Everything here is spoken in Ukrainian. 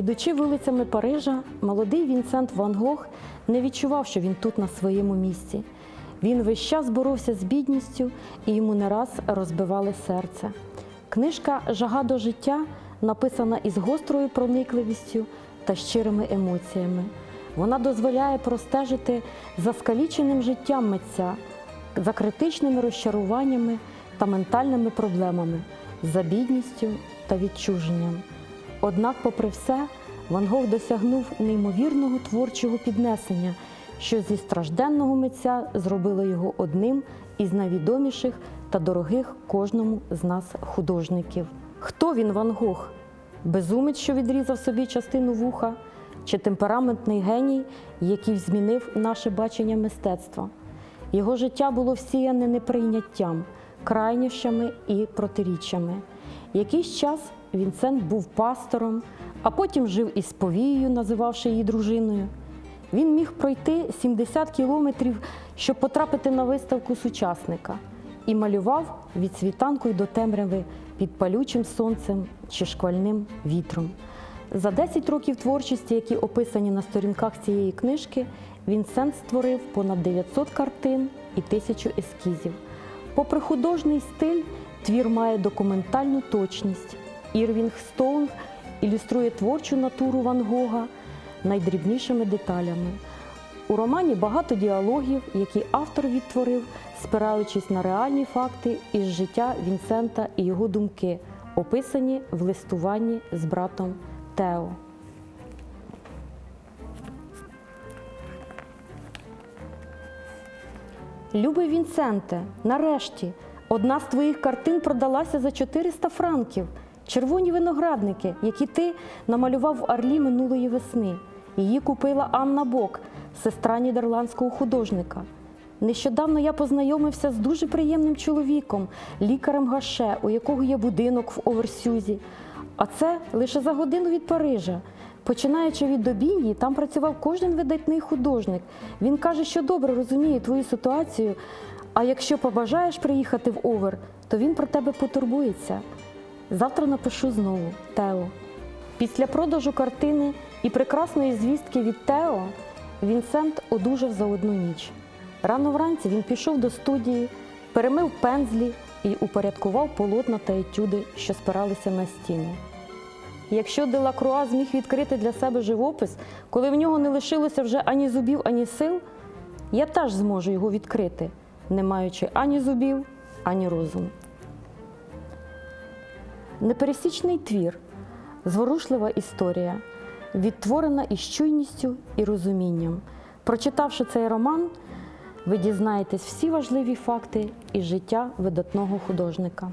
Ідучи вулицями Парижа, молодий Вінсент Ван Гог не відчував, що він тут на своєму місці. Він весь час боровся з бідністю і йому не раз розбивали серце. Книжка Жага до життя написана із гострою проникливістю та щирими емоціями. Вона дозволяє простежити за скаліченим життям митця, за критичними розчаруваннями та ментальними проблемами, за бідністю та відчуженням. Однак, попри все, Ван Гог досягнув неймовірного творчого піднесення, що зі стражденного митця зробило його одним із найвідоміших та дорогих кожному з нас художників. Хто він Ван Гог? Безумець, що відрізав собі частину вуха, чи темпераментний геній, який змінив наше бачення мистецтва? Його життя було всіяне неприйняттям, крайнощами і протиріччями. Якийсь час Вінсент був пастором, а потім жив із повією, називавши її дружиною. Він міг пройти 70 кілометрів, щоб потрапити на виставку сучасника, і малював від світанку й до темряви під палючим сонцем чи шквальним вітром. За 10 років творчості, які описані на сторінках цієї книжки, Вінсент створив понад 900 картин і тисячу ескізів. Попри художній стиль, твір має документальну точність. Ірвінг Стоунг ілюструє творчу натуру Ван Гога найдрібнішими деталями. У романі багато діалогів, які автор відтворив, спираючись на реальні факти із життя Вінсента і його думки, описані в листуванні з братом Тео. Любий Вінсенте, нарешті, одна з твоїх картин продалася за 400 франків. Червоні виноградники, які ти намалював в Арлі минулої весни. Її купила Анна Бок, сестра нідерландського художника. Нещодавно я познайомився з дуже приємним чоловіком, лікарем Гаше, у якого є будинок в Оверсюзі. А це лише за годину від Парижа. Починаючи від Добінії, там працював кожен видатний художник. Він каже, що добре розуміє твою ситуацію. А якщо побажаєш приїхати в Овер, то він про тебе потурбується. Завтра напишу знову Тео. Після продажу картини і прекрасної звістки від Тео Вінсент одужав за одну ніч. Рано вранці він пішов до студії, перемив пензлі і упорядкував полотна та етюди, що спиралися на стіни. Якщо Делакруа зміг відкрити для себе живопис, коли в нього не лишилося вже ані зубів, ані сил, я теж зможу його відкрити, не маючи ані зубів, ані розуму. Непересічний твір, зворушлива історія, відтворена із чуйністю і розумінням. Прочитавши цей роман, ви дізнаєтесь всі важливі факти із життя видатного художника.